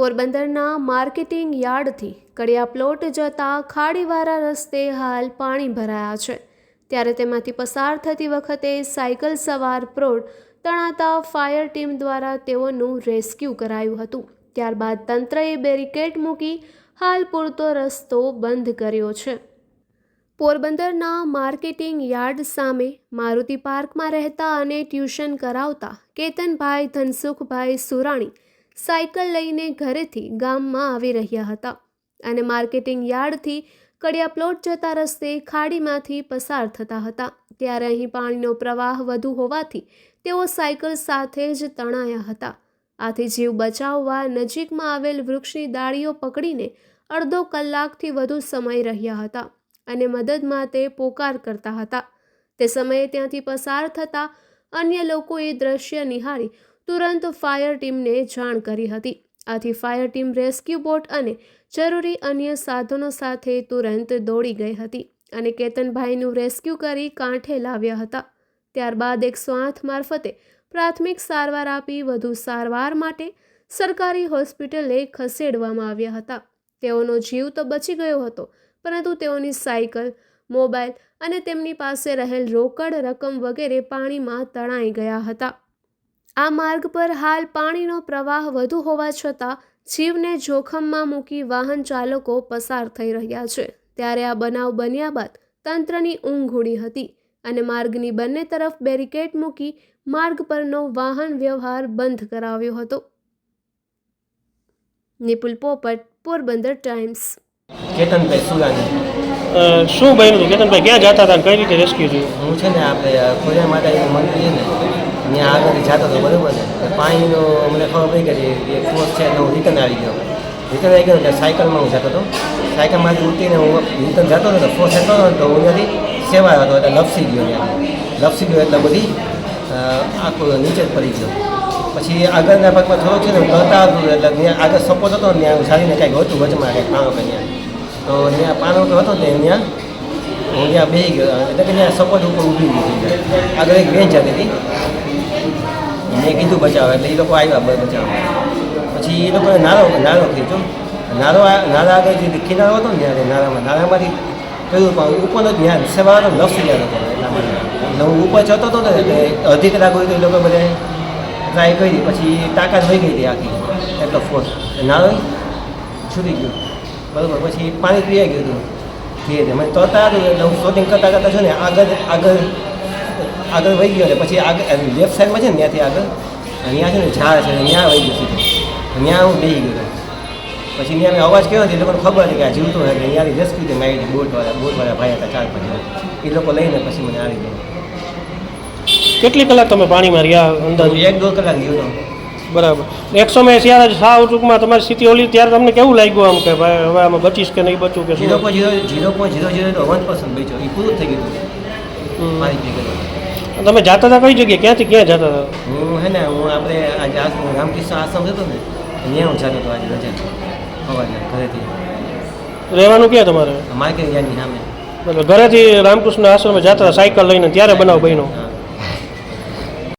પોરબંદરના માર્કેટિંગ યાર્ડથી કડિયા પ્લોટ જતા ખાડીવાળા રસ્તે હાલ પાણી ભરાયા છે. ત્યારે તેમાંથી પસાર થતી વખતે સાયકલ સવાર પ્રૌઢ તણાતા ફાયર ટીમ દ્વારા તેઓનું રેસ્ક્યુ કરાયું હતું. ત્યારબાદ તંત્રએ બેરિકેડ મૂકી હાલ પૂરતો રસ્તો બંધ કર્યો છે. પોરબંદરના માર્કેટિંગ યાર્ડ સામે મારુતિ પાર્કમાં રહેતા અને ટ્યુશન કરાવતા કેતનભાઈ ધનસુખભાઈ સુરાણી સાયકલ લઈને ઘરેથી ગામમાં આવી રહ્યા હતા અને માર્કેટિંગ યાર્ડથી કડિયા પ્લોટ જતા રસ્તે ખાડીમાંથી પસાર થતા હતા. ત્યારે અહીં પાણીનો પ્રવાહ વધુ હોવાથી તેઓ સાયકલ સાથે જ તણાયા હતા. આથી જીવ બચાવવા નજીકમાં આવેલ વૃક્ષની ડાળીઓ પકડીને અડધો કલાકથી વધુ સમય રહ્યા હતા અને મદદ માટે પોકાર કરતા હતા. તે સમયે ત્યાંથી પસાર થતા અન્ય લોકોએ દ્રશ્ય નિહાળી તુરંત ફાયર ટીમને જાણ કરી હતી. આથી ફાયર ટીમ રેસ્ક્યુ બોટ અને જરૂરી અન્ય સાધનો સાથે તુરંત દોડી ગઈ હતી અને કેતનભાઈનું રેસ્ક્યુ કરી કાંઠે લાવ્યા હતા. ત્યારબાદ એકસો આઠ મારફતે પ્રાથમિક સારવાર આપી વધુ સારવાર માટે સરકારી હોસ્પિટલે ખસેડવામાં આવ્યા હતા. તેઓનો જીવ તો બચી ગયો હતો, પરંતુ તેઓની સાયકલ, મોબાઈલ અને તેમની પાસે રહેલ રોકડ રકમ વગેરે પાણીમાં તણાઈ ગયા હતા. આ માર્ગ પર હાલ પાણીનો પ્રવાહ વધુ હોવા છતાં જીવને જોખમમાં મૂકી વાહન ચાલકો પસાર થઈ રહ્યા છે. ત્યારે આ બનાવ બન્યા બાદ તંત્રની ઊંઘ ઉડી હતી અને માર્ગની બંને તરફ બેરિકેડ મૂકી માર્ગ પરનો વાહન વ્યવહાર બંધ કરાવ્યો હતો. નિપુલ પોપટ પોરબંદર ટાઈમ્સ. કેતનભાઈ શું બન્યું? કેતનભાઈ ક્યાં જતા હતા કઈ રીતે રેસ્ક્યુ થયું? હું છે ને આપણે ખોડિયા માતાજીનું મંદિર છે ને ત્યાં આગળ જતો હતો, બરાબર ને? પાણીનો મને ખબર પડી ગઈ કે એ ફોર્સ છે એટલે હું રિટર્ન આવી ગયો. રિટર્ન આવી ગયો એટલે સાયકલમાં હું જતો હતો. સાયકલમાંથી ઉતરીને હું રિટર્ન જતો હતો તો ફોર્સ જતો હતો તો હું ત્યાંથી સેવા હતો, એટલે લપસી ગયો ત્યાં. લપસી ગયો એટલે બધી આખો નીચે જ પડી ગયો. પછી આગળના ભાગમાં થોડોક છે ને કરતા હતું એટલે ત્યાં આગળ સપોર્ટ હતો ત્યાં હું સારીને કાંઈક હતું, વચમાં કાંઈક પાણો કે ત્યાં. તો ત્યાં પાણો તો હતો ને ત્યાં, હું ત્યાં બેસી ગયો, એટલે કે ત્યાં સપોર્ટ ઉપર ઊભી ગઈ આગળ એક બેન્ચ હતી. મેં કીધું બચાવે એટલે એ લોકો આવ્યા બચાવવા. પછી એ લોકોએ નારો નારો ખેંચો નારો નારા આગળ જે કિનારો હતો ને નારામાં, નારામાંથી કહ્યું પણ ઉપર જ ત્યાં સેવાનો હતો ગયા હતો એટલા હું ઉપર જતો હતો ને એટલે અડધી કલાક હોય તો એ લોકો બધા ટ્રાય કરી પછી તાકાત વહી ગઈ હતી આખી. એટલો ફોર્સ નારો છૂટી ગયો. બરાબર. પછી પાણી પીવાઈ ગયું હતું. ધીરે ધીરે. મને તરતા હતું એટલે હું શોટિંગ કરતાં કરતાં છું ને આગળ આગળ આગળ વહી ગયો એટલે પછી આગળ લેફ્ટ સાઈડમાં છે ને ત્યાંથી આગળ ત્યાં છે ને ઝાડ છે ત્યાં વહી ગયો સીધું. ત્યાં હું બેસી ગયો. પછી ત્યાં મેં અવાજ હતો એ લોકોને ખબર હતી કે આ જીવતો હોય એટલે ત્યાંથી રેસ્ક્યુ થઈ મારી બોટવાળા બોટવાળા ભાઈ હતા ચાર પાંચ એ લોકો લઈને પછી મને આવી ગયા. કેટલી કલાક તમે પાણીમાં રહ્યા અંદાજે? એક દોઢ કલાક ગયો બરાબર. એક મેં ત્યારે સાવ ટૂંકમાં તમારી સ્થિતિ ઓલી ત્યારે તમને કેવું લાગ્યું આમ કે ભાઈ હવે આમાં બચીશ કે નહીં બચું કે zero point zero zero point zero zero one percent બચ્યો. એ પૂરું થઈ ગયું તમે જાતા હતા કઈ જગ્યાએ? ક્યાંથી ક્યાં જતા હતા? હું હે ને હું આપણે આજે આશ્રમ રામકૃષ્ણ આશ્રમ હતો ને ત્યાં હું જાતો હતો આજે રજા. સવારના ઘરેથી. રહેવાનું ક્યાં તમારે? માર્કેટ યાર્ડની સામે. ઘરેથી રામકૃષ્ણ આશ્રમે જતા સાયકલ લઈને ત્યારે બનાવ બન્યો.